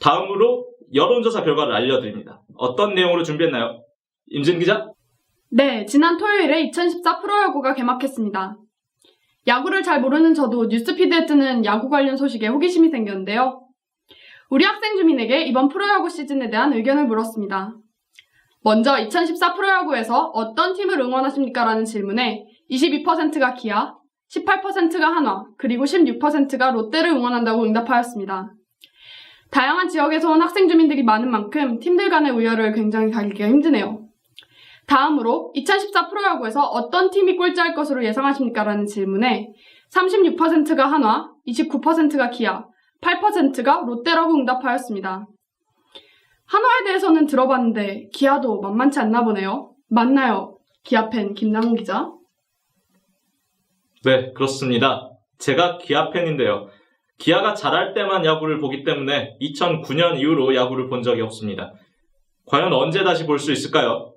다음으로 여론조사 결과를 알려드립니다. 어떤 내용으로 준비했나요? 임진 기자? 네, 지난 토요일에 2014 프로야구가 개막했습니다. 야구를 잘 모르는 저도 뉴스피드에 뜨는 야구 관련 소식에 호기심이 생겼는데요. 우리 학생 주민에게 이번 프로야구 시즌에 대한 의견을 물었습니다. 먼저 2014 프로야구에서 어떤 팀을 응원하십니까? 라는 질문에 22%가 기아, 18%가 한화, 그리고 16%가 롯데를 응원한다고 응답하였습니다. 다양한 지역에서 온 학생 주민들이 많은 만큼 팀들 간의 우열을 굉장히 가리기가 힘드네요. 다음으로 2014 프로야구에서 어떤 팀이 꼴찌할 것으로 예상하십니까? 라는 질문에 36%가 한화, 29%가 기아, 8%가 롯데라고 응답하였습니다. 한화에 대해서는 들어봤는데 기아도 만만치 않나 보네요. 맞나요? 기아 팬 김남훈 기자. 네, 그렇습니다. 제가 기아 팬인데요. 기아가 잘할 때만 야구를 보기 때문에 2009년 이후로 야구를 본 적이 없습니다. 과연 언제 다시 볼 수 있을까요?